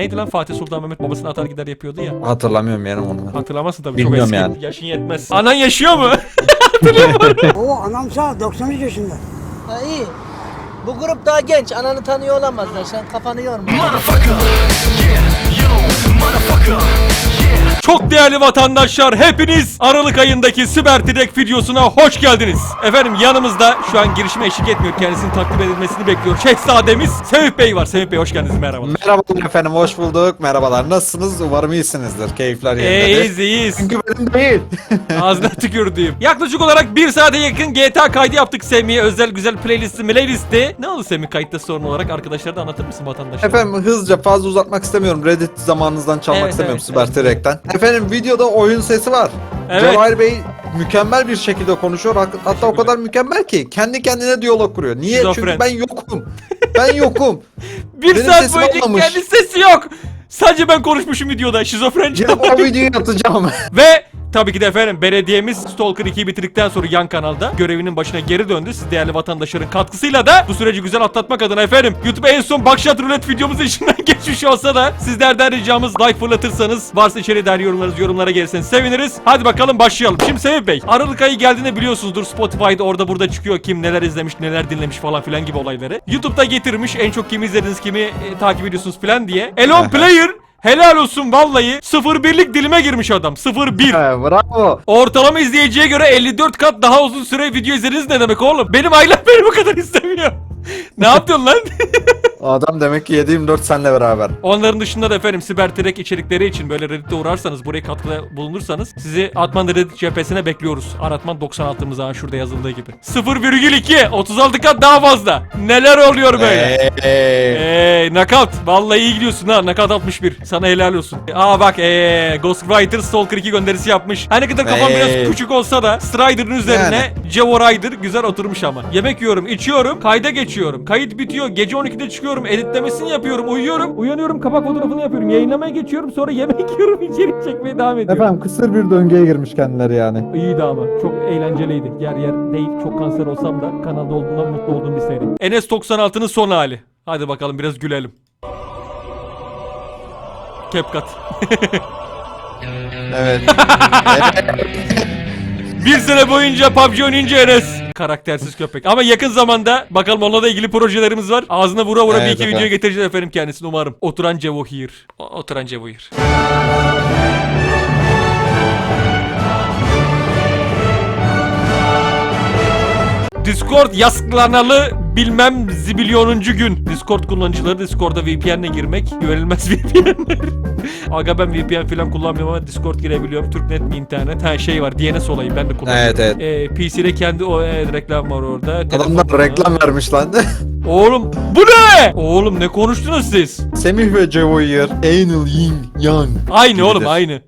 Neydi lan Fatih Sultan Mehmet babasını atar gider yapıyordu ya. Hatırlamıyorum yani onu. Hatırlamazsın tabii Bilmiyorum çok eski. yani. Yaşın yetmez. Anan yaşıyor mu? Oo anam sağ 93 yaşında. Ha iyi. Bu grup daha genç. Ananı tanıyor olamazlar. Sen kafanı yorma. Çok değerli vatandaşlar hepiniz Aralık ayındaki Siber Direkt videosuna hoş geldiniz. Efendim yanımızda şu an girişime eşlik etmiyor. Kendisinin takdim edilmesini bekliyor. Şehzademiz Sevip Bey var. Sevip Bey hoş geldiniz merhabalar. Merhabalar efendim hoş bulduk. Merhabalar nasılsınız? Umarım iyisinizdir. Keyifler yerindedir. İyiyiz iyiyiz. Çünkü benim değil. Ağzına tükürdüğüm. Yaklaşık olarak bir saate yakın GTA kaydı yaptık Semih'e. Özel güzel playlisti playlisti. Ne oldu Semih kayıtta sorun olarak arkadaşlara da anlatır mısın vatandaşlara? efendim hızlıca fazla uzatmak istemiyorum. Reddit zamanınızdan çalmak Evet, istemiyorum evet, Süper Direk'ten. Efendim videoda oyun sesi var. Evet. Cevahir Bey mükemmel bir şekilde konuşuyor. Hatta o kadar mükemmel ki kendi kendine diyalog kuruyor. Niye? Şizofren. Çünkü ben yokum. Ben yokum. bir benim saat sesim boyunca olmamış. kendi sesi yok. Sadece ben konuşmuşum videoda. Şizofren Gidip o videoyu atacağım. Ve tabii ki de efendim belediyemiz Stalker 2'yi bitirdikten sonra yan kanalda görevinin başına geri döndü. Siz değerli vatandaşların katkısıyla da bu süreci güzel atlatmak adına efendim YouTube en son Bakşat Rulet videomuz içinden geçmiş olsa da sizlerden ricamız like fırlatırsanız varsa içeri dair yorumlarınız yorumlara gelirseniz seviniriz. Hadi bakalım başlayalım. Şimdi Sevim Bey Aralık ayı geldiğinde biliyorsunuzdur Spotify'da orada burada çıkıyor kim neler izlemiş neler dinlemiş falan filan gibi olayları. YouTube'da getirmiş en çok kimi izlediniz kimi e, takip ediyorsunuz filan diye. Elon Player Helal olsun vallahi 01'lik dilime girmiş adam 01 He, Bravo. Ortalama izleyiciye göre 54 kat daha uzun süre video izlediniz ne demek oğlum? Benim ailem beni bu kadar istemiyor. ne yapıyorsun lan? Adam demek ki 7-24 senle beraber. Onların dışında da efendim siber trek içerikleri için böyle Reddit'te uğrarsanız buraya katkıda bulunursanız sizi Atman Reddit cephesine bekliyoruz. Aratman 96'mız ha şurada yazıldığı gibi. 0,2 36 kat daha fazla. Neler oluyor böyle? Eee. Eee knockout. Vallahi iyi gidiyorsun ha. Knockout 61. Sana helal olsun. Aa bak eee Ghostwriter Stalker 2 gönderisi yapmış. Her ne kadar kafam Ee. biraz küçük olsa da Strider'ın üzerine Jevo Rider güzel oturmuş ama. Yemek yiyorum, içiyorum, kayda geçiyorum. Kayıt bitiyor. Gece 12'de çıkıyorum. Editlemesini yapıyorum. Uyuyorum. Uyanıyorum. Kapak fotoğrafını yapıyorum. Yayınlamaya geçiyorum. Sonra yemek yiyorum. içerik çekmeye devam ediyorum. Efendim kısır bir döngüye girmiş kendileri yani. İyiydi ama. Çok eğlenceliydi. Yer yer değil. Çok kanser olsam da kanalda olduğumdan mutlu olduğum bir seri. Enes 96'nın son hali. Hadi bakalım biraz gülelim. CapCut. Evet. Bir sene boyunca PUBG oynayınca Enes. Karaktersiz köpek. Ama yakın zamanda bakalım onunla da ilgili projelerimiz var. Ağzına vura vura bir Evet iki efendim. video getireceğiz efendim kendisini umarım. Oturan Cevohir. O- Oturan Cevohir. Discord yasklanalı bilmem zibilyonuncu gün. Discord kullanıcıları Discord'a VPN'le girmek güvenilmez VPN'ler. Aga ben VPN falan kullanmıyorum ama Discord girebiliyorum. Türknet mi internet? Ha şey var DNS olayı ben de kullanıyorum. evet evet. Ee, PC'de kendi o evet, reklam var orada. Adamlar reklam vermiş lan. Oğlum bu ne? Oğlum ne konuştunuz siz? Semih ve Cevoyer. Anal Yin Yang. Aynı oğlum Gibidir. aynı.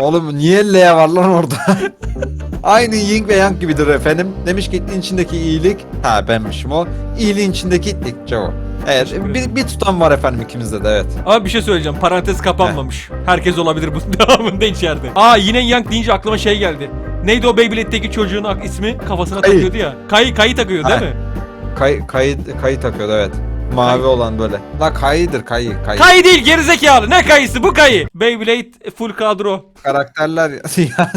Oğlum niye L var lan orada? Aynı Yin ve Yang gibidir efendim. Demiş ki itliğin içindeki iyilik. Ha benmişim o. İyiliğin içindeki itlik Cevo. Evet bir, bir tutam var efendim ikimizde de evet. Ama bir şey söyleyeceğim. Parantez kapanmamış. Herkes olabilir bunun devamında içeride. Aa yine Young deyince aklıma şey geldi. Neydi o Beyblade'deki çocuğun ismi? Kafasına Kayı. takıyordu ya. Kayı kayı takıyor değil Ha. mi? Kay, kayı, kayı takıyordu evet. Mavi Kayı. olan böyle. La kayıdır kayı kayı. Kayı değil gerizekalı. Ne kayısı? Bu kayı. Beyblade full kadro. Karakterler ya.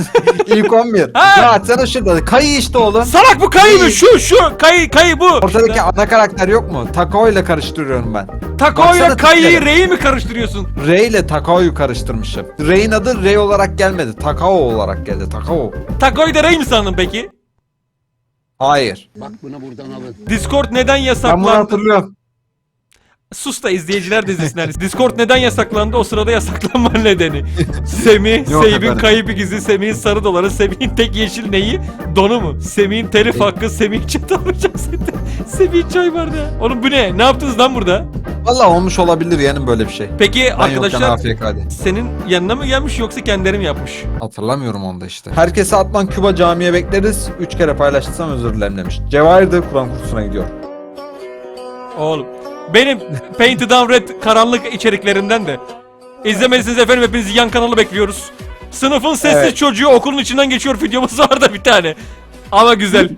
İlk 11. Ha. ya sen şurada kayı işte oğlum. Salak bu kayı mı? Kayı. Şu şu. Kayı kayı bu. Ortadaki ana karakter yok mu? Takao ile karıştırıyorum ben. Tako'yla Baksana kayıyı tipleri. Rey'i mi karıştırıyorsun? Rey ile Takao'yu karıştırmışım. Rey'in adı Rey olarak gelmedi. Takao olarak geldi. Takao. Tako'yu da Rey mi sandın peki? Hayır. Discord neden Ben bunu yasaklandı? hatırlıyorum. Sus da izleyiciler de izlesinler. Discord neden yasaklandı? O sırada yasaklanma nedeni. Semih, Yok Seyib'in efendim. kayıp ikizi, Semih'in sarı doları, Semih'in tek yeşil neyi? Donu mu? Semih'in telif hakkı, Semih çatı alacaksın. Semih çay vardı ya. Oğlum bu ne? Ne yaptınız lan burada? Valla olmuş olabilir yani böyle bir şey. Peki Ben yokken arkadaşlar AFK'de. senin yanına mı gelmiş yoksa kendileri mi yapmış? Hatırlamıyorum onu da işte. Herkese Atman Küba camiye bekleriz. Üç kere paylaştıysam özür dilerim demiş. Cevahir de Kur'an kursuna gidiyor. Oğlum benim Painted Down Red karanlık içeriklerinden de izlemediyseniz efendim hepinizi yan kanalı bekliyoruz. Sınıfın sessiz Evet. çocuğu okulun içinden geçiyor videomuz var da bir tane. Ama güzel.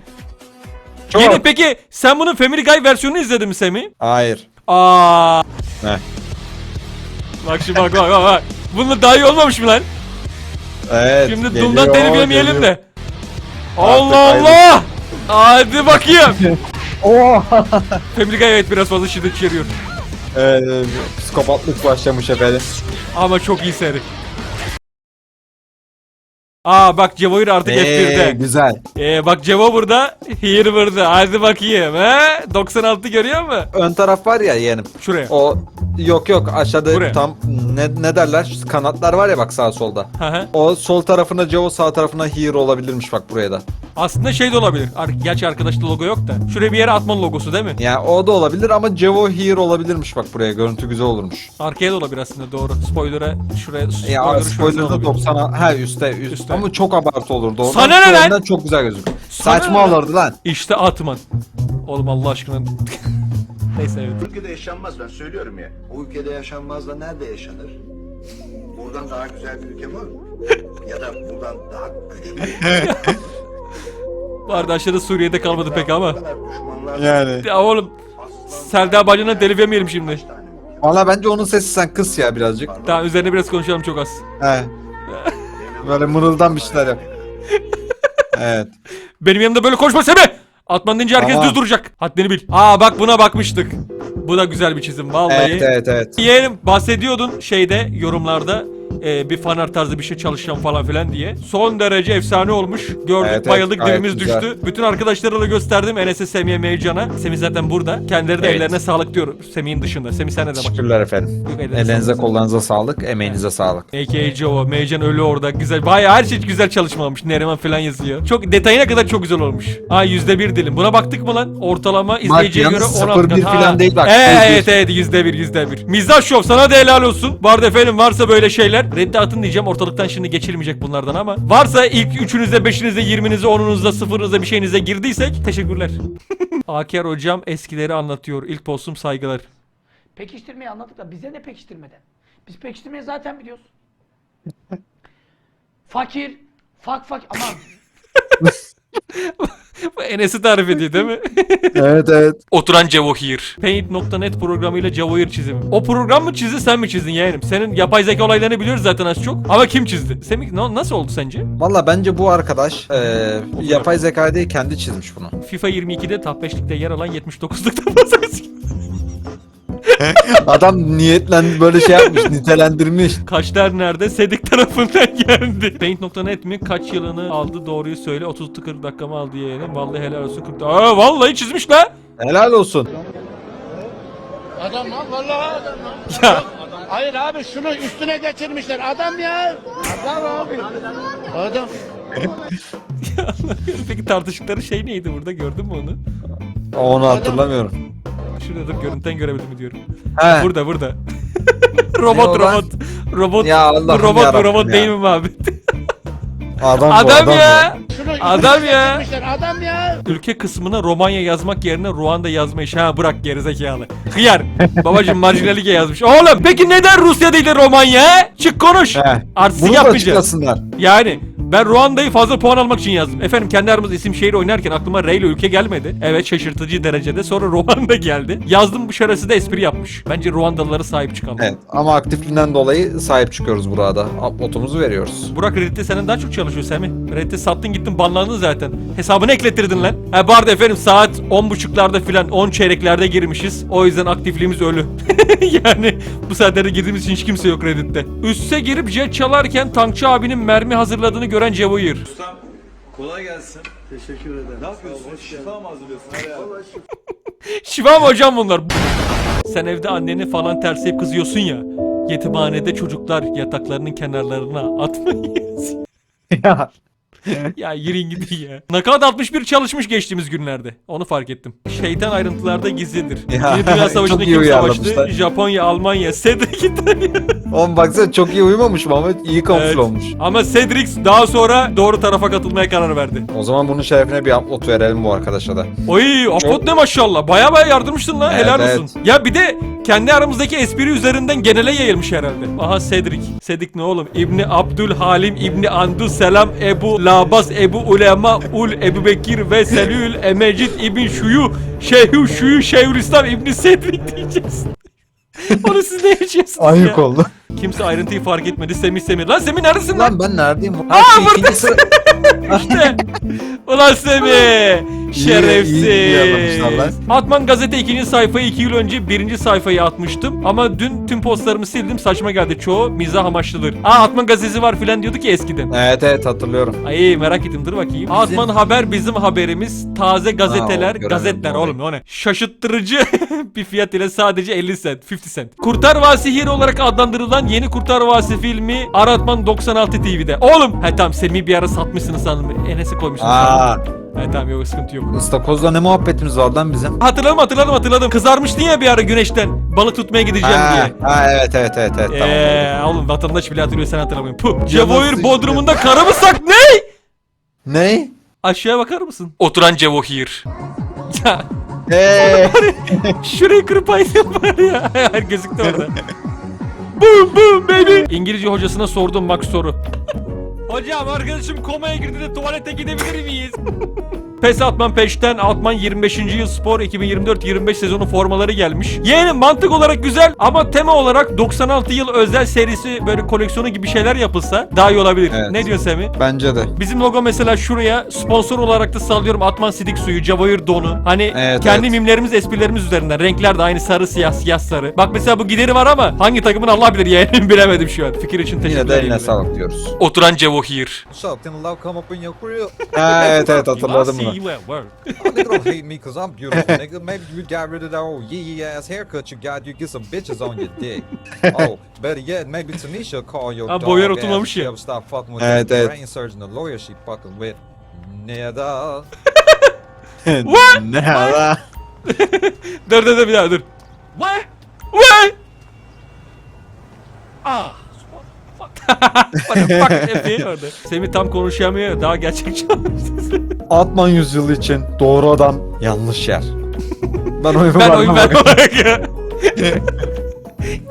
Çok. Yeni peki sen bunun Family Guy versiyonunu izledin mi Semih? Hayır. Aa Heh. Bak şimdi bak bak bak bak. Bunun daha iyi olmamış mı lan? Evet. Şimdi geliyor, Doom'dan telif yemeyelim geliyor. de. Allah. Allah! Hadi bakayım. Oo. Family Guy evet biraz fazla şiddet içeriyor. Evet, psikopatlık başlamış efendim. Ama çok iyi seri. Aa bak Cevo'yu artık Eee F1'de. güzel. Ee, bak Cevo burada, Here burada. Hadi bakayım he? 96 görüyor musun? Ön taraf var ya yeğenim. Şuraya. O yok yok aşağıda Buraya. tam ne, ne derler Şu kanatlar var ya bak sağ solda. Hı hı. O sol tarafına Joe sağ tarafına Here olabilirmiş bak buraya da. Aslında şey de olabilir. Ar Gerçi arkadaşta logo yok da. Şuraya bir yere atmanın logosu değil mi? Yani o da olabilir ama Cevo Here olabilirmiş bak buraya. Görüntü güzel olurmuş. Arkaya da olabilir aslında doğru. Spoiler'a şuraya Ya spoiler'ı şurasına spoiler'da olabilir. 90 ha üstte, üst. Üstte. ama çok abartı olurdu. Oradan Sana ne lan? yönden çok güzel gözüküyor. Sana Saçma ne lan? olurdu lan. İşte Atman. Oğlum Allah aşkına. Neyse evet. ülkede yaşanmaz ben söylüyorum ya. O ülkede yaşanmaz da nerede yaşanır? Buradan daha güzel bir ülke var mı? ya da buradan daha güçlü. Bu arada aşağıda Suriye'de kalmadı pek ama. Bu Yani. Ya oğlum Selda bacına telif yemeyelim şimdi. Valla bence onun sesi sen kıs ya birazcık. Daha üzerine biraz konuşalım çok az. He. Böyle mırıldan bir şeyler yap. evet. Benim yanımda böyle konuşma Semih! Atman deyince herkes Tamam. düz duracak. Haddini bil. Aa bak buna bakmıştık. Bu da güzel bir çizim vallahi. Evet evet evet. Yeğenim bahsediyordun şeyde yorumlarda e, bir fanar tarzı bir şey çalışacağım falan filan diye. Son derece efsane olmuş. Gördük Evet, evet, bayıldık gayet dilimiz güzel. düştü. Bütün arkadaşlara da gösterdim. Enes'e, Semih'e, Mevcan'a. Semih zaten burada. Kendileri de Evet. ellerine sağlık diyor. Semih'in dışında. Semih sen de bak. Teşekkürler efendim. Sağlık. kollarınıza sağlık, emeğinize sağlık. A.K.A. Joe, Meycan ölü orada. Güzel. Bayağı her şey güzel çalışma olmuş. Neriman falan yazıyor. Çok detayına kadar çok güzel olmuş. Ha yüzde bir dilim. Buna baktık mı lan? Ortalama izleyiciye göre yalnız 16 0.1 kat. falan değil bak, evet evet yüzde bir yüzde bir. Mizah şov sana da helal olsun. Bu arada efendim varsa böyle şeyler. Reddi atın diyeceğim. Ortalıktan şimdi geçilmeyecek bunlardan ama. Varsa ilk üçünüzde, beşinizde, yirminizde, onunuzda, sıfırınızda bir şeyinize girdiysek teşekkürler. Aker hocam eskileri anlatıyor. İlk postum saygılar. Pekiştirmeyi anladık da bize ne pekiştirmeden? Biz pekiştirmeyi zaten biliyoruz. Fakir, fak fak aman. Bu Enes'i tarif ediyor değil mi? evet evet. Oturan Cevohir. Paint.net programıyla Cevohir çizimi. O program mı çizdi sen mi çizdin yeğenim? Senin yapay zeka olaylarını biliyoruz zaten az çok. Ama kim çizdi? Semih na- nasıl oldu sence? Valla bence bu arkadaş eee yapay zeka değil kendi çizmiş bunu. FIFA 22'de top 5'likte yer alan 79'lukta basarız. Adam niyetlen böyle şey yapmış, nitelendirmiş. Kaçlar nerede? Sedik tarafından geldi. Paint.net mi? Kaç yılını aldı doğruyu söyle. 30-40 dakika mı aldı yeğenim? Vallahi helal olsun 40 Aa vallahi çizmiş la. Helal olsun. Adam lan vallahi adam lan. Ya Hayır abi şunu üstüne geçirmişler. Adam ya. Adam abi. Adam. peki tartıştıkları şey neydi burada? Gördün mü onu? Onu hatırlamıyorum. Şurada dur görüntüden görebildim mi diyorum. He. Burada burada. robot o lan? robot. Robot. Ya bu Allah'ım robot bu yarabbim robot ya. değil mi abi? Adam, bu, adam bu. ya. Adam ya. Adam ya. Ülke kısmına Romanya yazmak yerine Ruanda yazma işi. Ha bırak gerizekalı. Hıyar. Babacım marjinalike yazmış. Oğlum peki neden Rusya değil de Romanya? he? Çık konuş. He. Bunu da yapmayacağız. açıklasınlar. Yani ben Ruanda'yı fazla puan almak için yazdım. Efendim kendi aramızda isim şehir oynarken aklıma R ile ülke gelmedi. Evet şaşırtıcı derecede. Sonra Ruanda geldi. Yazdım bu şarası da espri yapmış. Bence Ruandalılara sahip çıkalım. Evet ama aktifliğinden dolayı sahip çıkıyoruz burada. Upload'umuzu veriyoruz. Burak Reddit'te senden daha çok çalışıyor Semih. Reddit'te sattın gittin banlandın zaten. Hesabını eklettirdin lan. Ha bu arada efendim saat 10.30'larda filan 10 çeyreklerde girmişiz. O yüzden aktifliğimiz ölü. yani bu saatlerde girdiğimiz için hiç kimse yok Reddit'te. Üste girip jet çalarken tankçı abinin mermi hazırladığını gören Cevoyir. Kolay gelsin. Teşekkür ederim. Ne yapıyorsun? Şifa mı hazırlıyorsun? Şifa mı hocam bunlar? Sen evde anneni falan tersleyip kızıyorsun ya. Yetimhanede çocuklar yataklarının kenarlarına atmayın. ya. Ya yürüyün gidin ya. Nakat 61 çalışmış geçtiğimiz günlerde. Onu fark ettim. Şeytan ayrıntılarda gizlidir. Ya, Bir Dünya Savaşı'nda çok iyi kim savaştı? Japonya, Almanya, Cedric İtalya. Oğlum baksana çok iyi uyumamış mı ama iyi kamufle Evet. olmuş. Ama Cedric daha sonra doğru tarafa katılmaya karar verdi. O zaman bunun şerefine bir upload verelim bu arkadaşa da. Oy, Afot ne maşallah. Baya baya yardırmışsın lan. Evet, Helal olsun. Ya bir de kendi aramızdaki espri üzerinden genele yayılmış herhalde. Aha Cedric. Cedric ne oğlum? İbni Abdül Halim, İbni Andu Selam, Ebu Labas, Ebu Ulema, Ul Ebu Bekir ve Selül, Emecid, İbn Şuyu, Şeyhü Şuyu, Şeyhülislam, İbni Cedric diyeceksin. Onu siz ne yaşıyorsunuz Ayık ya? oldu. Kimse ayrıntıyı fark etmedi. Semih Semih. Lan Semih neredesin lan? Lan ben neredeyim? Aa, buradasın. İşte. Ulan Semih. Şerefsiz. Atman gazete ikinci sayfayı iki yıl önce birinci sayfayı atmıştım. Ama dün tüm postlarımı sildim. Saçma geldi. Çoğu mizah amaçlıdır. Aa Atman gazetesi var filan diyordu ki eskiden. Evet evet hatırlıyorum. Ay merak ettim dur bakayım. Atman haber bizim haberimiz. Taze gazeteler, Ha, o göremedim gazetler orayı. oğlum o ne? Şaşırttırıcı bir fiyat ile sadece 50 cent, 50 cent. Kurtar Vasi Hero olarak adlandırılan yeni Kurtar Vasi filmi Aratman 96 TV'de. Oğlum! He tamam Semih bir ara satmışsınız sandım. Enes'e koymuşsunuz sandım. He tamam yok sıkıntı yok. ıstakozla ne muhabbetimiz var lan bizim? Hatırladım hatırladım hatırladım. Kızarmıştın ya bir ara güneşten. Balık tutmaya gideceğim Ha, diye. ha, evet evet evet evet tamam. Eee oğlum vatandaş bile hatırlıyor sen hatırlamıyorsun. Puh. Sıçtı. Bodrum'unda karı mı sak? Ne? Ne? Aşağıya bakar mısın? Oturan Cevohir. Ya Eee. şurayı kırıp aynı yapar ya. Her gözüktü orada. boom boom baby. İngilizce hocasına sordum Max soru. Hocam arkadaşım komaya girdi de tuvalete gidebilir miyiz? Pes Atman peşten Atman 25. yıl spor 2024-25 sezonu formaları gelmiş. Yeğenim mantık olarak güzel ama tema olarak 96 yıl özel serisi böyle koleksiyonu gibi şeyler yapılsa daha iyi olabilir. Evet. Ne diyorsun Semih? Bence de. Bizim logo mesela şuraya sponsor olarak da sallıyorum Atman Sidik suyu, Cavayır donu. Hani Evet, kendi evet. mimlerimiz, esprilerimiz üzerinden. Renkler de aynı sarı, siyah, siyah sarı. Bak mesela bu gideri var ama hangi takımın Allah bilir yeğenim bilemedim şu an. Fikir için Yine de eline sağlık diyoruz. Oturan Cevohir. Something love come up in your grill. Ha evet evet hatırladım bunu. are see you at work. Nigga don't hate me cause I'm beautiful, nigga. Maybe you got rid of that old yee yee ass haircut you got. You get some bitches on your dick. oh, better yet, maybe Tanisha call your Ha, dog boyar ass oturmamış ya. she'll stop fucking with Evet, that evet. brain surgeon, the lawyer she fucking with. Nigga. What? ne la? Dur dur dur bir daha dur. What? What? Ah. Fuck. Orada. Semih tam konuşamıyor. Daha gerçekçi. Atman yüzyılı için doğru adam yanlış yer. Ben oyumu ben oyun vermem ya.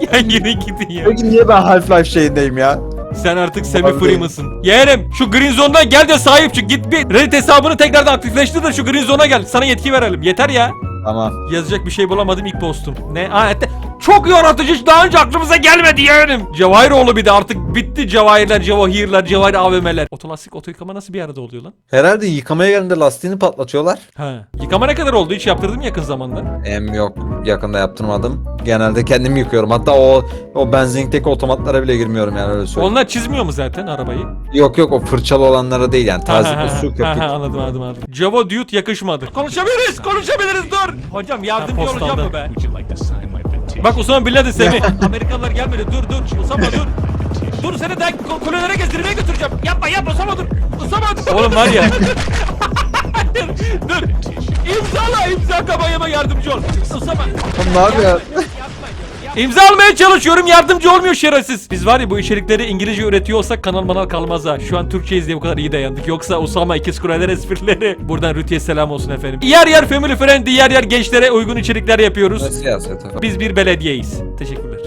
ya yine gidin ya. Peki niye ben Half-Life şeyindeyim ya? Sen artık Semi değil. Freeman'sın. Yeğenim şu Green Zone'dan gel de sahip çık. Git bir Reddit hesabını tekrardan aktifleştir de şu Green Zone'a gel. Sana yetki verelim. Yeter ya. Tamam. Yazacak bir şey bulamadım ilk postum. Ne? Aa, ette- Çok yaratıcı daha önce aklımıza gelmedi yeğenim. Cevahiroğlu bir de artık bitti cevahirler, cevahirler, cevahir AVM'ler. Otolastik oto yıkama nasıl bir arada oluyor lan? Herhalde yıkamaya geldiğinde lastiğini patlatıyorlar. Ha. Yıkama ne kadar oldu? Hiç yaptırdım yakın zamanda. Em yok yakında yaptırmadım. Genelde kendim yıkıyorum. Hatta o o benzinlikteki otomatlara bile girmiyorum yani öyle söyleyeyim. Onlar çizmiyor mu zaten arabayı? Yok yok o fırçalı olanlara değil yani. Taze su köpük. ha, anladım anladım anladım. Java Dude yakışmadı. Konuşabiliriz konuşabiliriz dur. Hocam yardımcı olacağım mı be? Bak Osama Bin Laden Semih. Amerikalılar gelmedi dur dur. Osama dur. Dur seni de ko- kulelere gezdirmeye götüreceğim. Yapma yapma Osama dur. Osama dur. Oğlum var ya. dur. İmzala imza kampanyama yardımcı ol. Osama. Oğlum ne yapıyor? İmza almaya çalışıyorum yardımcı olmuyor şerefsiz. Biz var ya bu içerikleri İngilizce üretiyor olsak kanal manal kalmaz ha. Şu an Türkçeyiz diye bu kadar iyi dayandık. Yoksa Osama ikiz kuleler esprileri. Buradan Rütü'ye selam olsun efendim. Yer yer family friendly yer yer gençlere uygun içerikler yapıyoruz. Ne siyaset efendim? Biz bir belediyeyiz. Teşekkürler.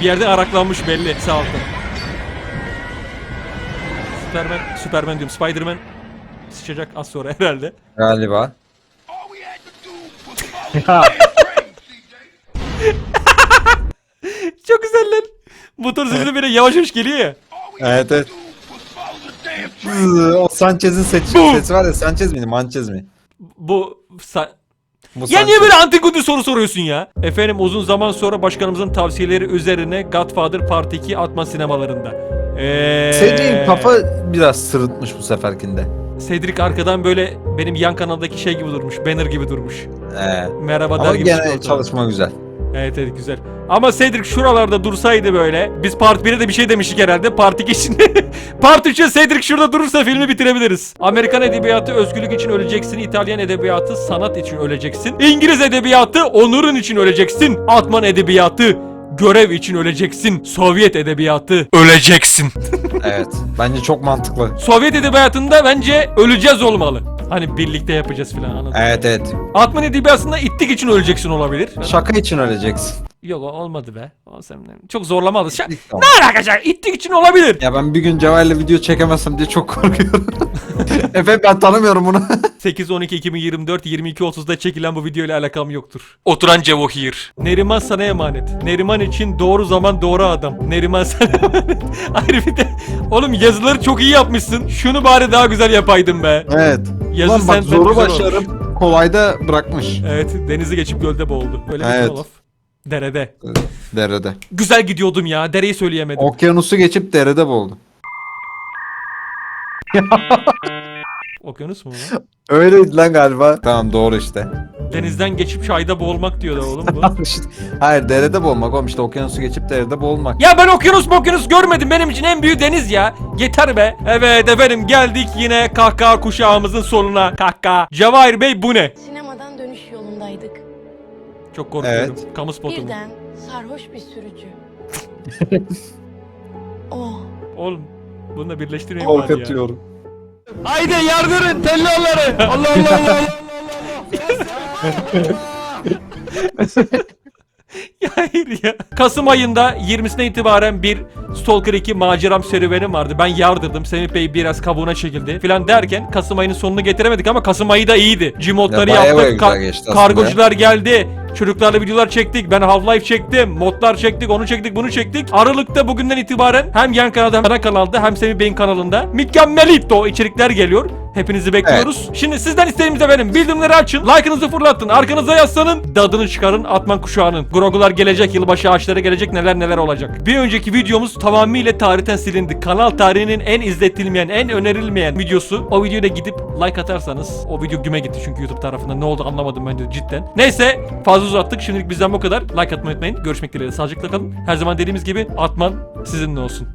Bir yerde araklanmış belli sağ altta. Superman, Superman diyorum Spiderman sıçacak az sonra herhalde. Galiba. Motor sesi bile yavaş yavaş geliyor ya. Evet evet. Zı, O Sanchez'in sesi, Bu. sesi var ya Sanchez miydi? Manchez mi? Bu sa- Bu Ya Sanchez. niye böyle antikundu soru soruyorsun ya? Efendim uzun zaman sonra başkanımızın tavsiyeleri üzerine Godfather Part 2 Atma sinemalarında. Eee... Cedric'in kafa biraz sırıtmış bu seferkinde. Cedric arkadan böyle benim yan kanaldaki şey gibi durmuş. Banner gibi durmuş. Ee, Merhaba der ama gibi gene çıkıyor ortadan. çalışma güzel. Evet evet güzel. Ama Cedric şuralarda dursaydı böyle. Biz Part 1'e de bir şey demiştik herhalde. Part 2 için. part 3'e Cedric şurada durursa filmi bitirebiliriz. Amerikan edebiyatı özgürlük için öleceksin. İtalyan edebiyatı sanat için öleceksin. İngiliz edebiyatı onurun için öleceksin. Atman edebiyatı görev için öleceksin. Sovyet edebiyatı öleceksin. Evet. Bence çok mantıklı. Sovyet edebiyatında bence öleceğiz olmalı. Hani birlikte yapacağız filan anladın. Evet evet. Atman edebiyatında ittik için öleceksin olabilir. Şaka için öleceksin. Yok o olmadı be. O sen çok zorlamadı. Şa- ne alakası? İttik için olabilir. Ya ben bir gün Cevahir'le video çekemezsem diye çok korkuyorum. Efendim ben tanımıyorum bunu. 8-12-2024 22.30'da çekilen bu video ile alakam yoktur. Oturan Cevohir. Neriman sana emanet. Neriman için doğru zaman doğru adam. Neriman sana emanet. Ayrı bir de oğlum yazıları çok iyi yapmışsın. Şunu bari daha güzel yapaydın be. evet. Yazı Ulan bak senden zoru güzel. Kolayda bırakmış. Evet denizi geçip gölde boğuldu. Öyle Evet. bir laf. Derede. Derede. Güzel gidiyordum ya. Dereyi söyleyemedim. Okyanusu geçip derede boğuldu. Okyanus mu bu? Öyleydi lan galiba. Tamam doğru işte. Denizden geçip çayda boğulmak diyor da oğlum bu. İşte- Hayır derede boğulmak oğlum işte okyanusu geçip derede boğulmak. Ya ben okyanus okyanus görmedim. Benim için en büyük deniz ya. Yeter be. Evet efendim geldik yine kahkaha kuşağımızın sonuna. Kahkaha. Cevahir Bey bu ne? Sinemadan dönüş yolundaydık. Çok korkuyorum. Evet. Kamu spotu mu? Birden sarhoş bir sürücü. oh, Oğlum bununla birleştirmeyin bari ya. Korkutuyorum. Haydi yardırın tellalları. Allah Allah Allah Allah. ya hayır ya. Kasım ayında 20'sine itibaren bir Stalker 2 maceram serüvenim vardı. Ben yardırdım. Semih Bey biraz kabuğuna çekildi filan derken Kasım ayının sonunu getiremedik ama Kasım ayı da iyiydi. Gmodları Ya bayağı yaptık. ka- geçti aslında. kargocular geldi. Çocuklarla videolar çektik. Ben Half-Life çektim. Modlar çektik. Onu çektik. Bunu çektik. Aralıkta bugünden itibaren hem yan kanalda hem ana kanalda hem Semih Bey'in kanalında mükemmelito içerikler geliyor. Hepinizi bekliyoruz. Şimdi sizden isteğimiz efendim bildirimleri açın. Like'ınızı fırlatın. Arkanıza yaslanın. Dadını çıkarın. Atman kuşağının. Grogular gelecek. Yılbaşı ağaçları gelecek. Neler neler olacak. Bir önceki videomuz tamamıyla tarihten silindi. Kanal tarihinin en izletilmeyen, en önerilmeyen videosu. O videoya da gidip like atarsanız. O video güme gitti çünkü YouTube tarafından. Ne oldu anlamadım ben de cidden. Neyse fazla uzattık. Şimdilik bizden bu kadar. Like atmayı unutmayın. Görüşmek dileğiyle. Sağlıcakla kalın. Her zaman dediğimiz gibi Atman sizinle olsun.